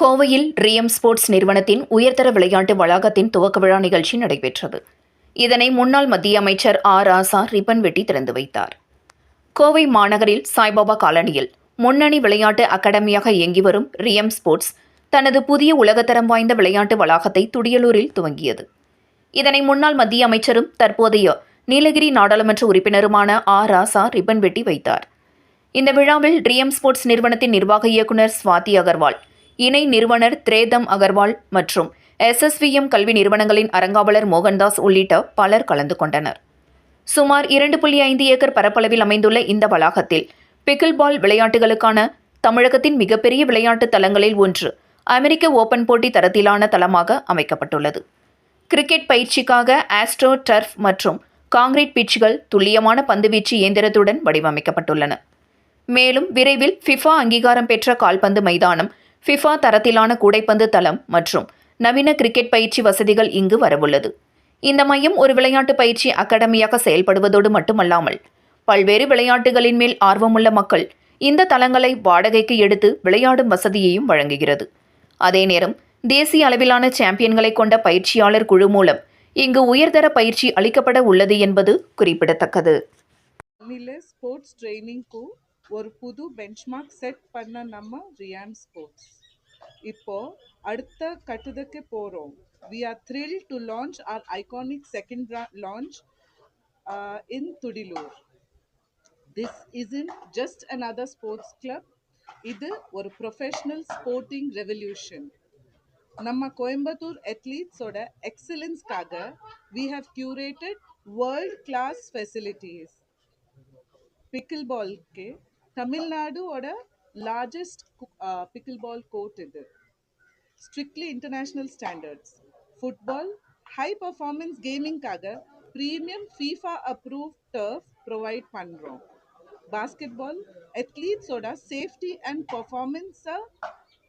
கோவையில் ரியம் ஸ்போர்ட்ஸ் நிறுவனத்தின் உயர்தர விளையாட்டு வளாகத்தின் துவக்க விழா நிகழ்ச்சி நடைபெற்றது. இதனை முன்னாள் மத்திய அமைச்சர் ஆர். ராசா ரிப்பன் வெட்டி திறந்து வைத்தார். கோவை மாநகரில் சாய்பாபா காலனியில் முன்னணி விளையாட்டு அகாடமியாக இயங்கி வரும் ரியம் ஸ்போர்ட்ஸ் தனது புதிய உலகத்தரம் வாய்ந்த விளையாட்டு வளாகத்தை துடியலூரில் துவங்கியது. இதனை முன்னாள் மத்திய அமைச்சரும் தற்போதைய நீலகிரி நாடாளுமன்ற உறுப்பினருமான ஆர். ராசா ரிப்பன் வெட்டி வைத்தார். இந்த விழாவில் ரியம் ஸ்போர்ட்ஸ் நிறுவனத்தின் நிர்வாக இயக்குனர் ஸ்வாதி அகர்வால் இணை நிறுவனர் திரேதம் அகர்வால் மற்றும் எஸ்எஸ்விஎம் கல்வி நிறுவனங்களின் அறங்காவலர் மோகன்தாஸ் உள்ளிட்ட பலர் கலந்து கொண்டனர். சுமார் இரண்டு புள்ளி ஐந்து ஏக்கர் பரப்பளவில் அமைந்துள்ள இந்த வளாகத்தில் பிக்கில் பால் விளையாட்டுகளுக்கான தமிழகத்தின் மிகப்பெரிய விளையாட்டு தலங்களில் ஒன்று அமெரிக்க ஓபன் போட்டி தரத்திலான தளமாக அமைக்கப்பட்டுள்ளது. கிரிக்கெட் பயிற்சிக்காக ஆஸ்ட்ரோ டர்ஃப் மற்றும் காங்கிரீட் பிட்ச்கள் துல்லியமான பந்துவீச்சு இயந்திரத்துடன் வடிவமைக்கப்பட்டுள்ளன. மேலும் விரைவில் ஃபிஃபா அங்கீகாரம் பெற்ற கால்பந்து மைதானம் ஃபிஃபா தரத்திலான கூடைப்பந்து தளம் மற்றும் நவீன கிரிக்கெட் பயிற்சி வசதிகள் இங்கு வரவுள்ளது. இந்த மையம் ஒரு விளையாட்டு பயிற்சி அகாடமியாக செயல்படுவதோடு மட்டுமல்லாமல் பல்வேறு விளையாட்டுகளின் மேல் ஆர்வமுள்ள மக்கள் இந்த தளங்களை வாடகைக்கு எடுத்து விளையாடும் வசதியையும் வழங்குகிறது. அதே நேரம் தேசிய அளவிலான சாம்பியன்களை கொண்ட பயிற்சியாளர் குழு மூலம் இங்கு உயர்தர பயிற்சி அளிக்கப்பட உள்ளது என்பது குறிப்பிடத்தக்கது. ஸ்போர்ட்ஸ் ட்ரைனிங்க்கு ஒரு புது பெஞ்ச்மார்க் செட் பண்ண நம்ம ரியான் ஸ்போர்ட்ஸ் இப்போ அடுத்த கட்டத்துக்கு போகிறோம் we are thrill to launch our iconic second launch in Thudiyalur this isn't just another sports club இது ஒரு ப்ரொஃபஷ்னல் ஸ்போர்ட்டிங் ரெவல்யூஷன் நம்ம கோயம்புத்தூர் அத்லீட்ஸோட எக்ஸலன்ஸ்க்காக we have curated world class facilities pickle பால்க்கு தமிழ்நாடுவோட லார்ஜஸ்ட் பிக்கிள் பால் court இது strictly international standards football high performance கேமிங்காக premium FIFA approve turf provide பண்ணுறோம் basketball அத்லீட்ஸோட safety and பர்ஃபார்மன்ஸை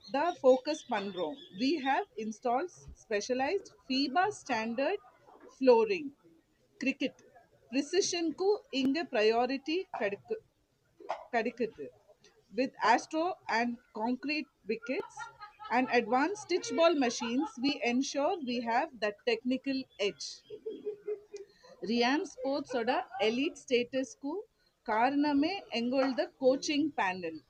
தான் focus பண்ணுறோம் we have installs specialised FIFA standard flooring cricket ப்ரிசிஷனுக்கு இங்கே priority கிடைக்கு கிடைக்குது with astro and concrete wickets and advance stitch ball machines we ensure we have that technical edge Ryan ஸ்போர்ட்ஸோட elite ஸ்டேட்டஸ்க்கு காரணமே எங்களோட coaching panel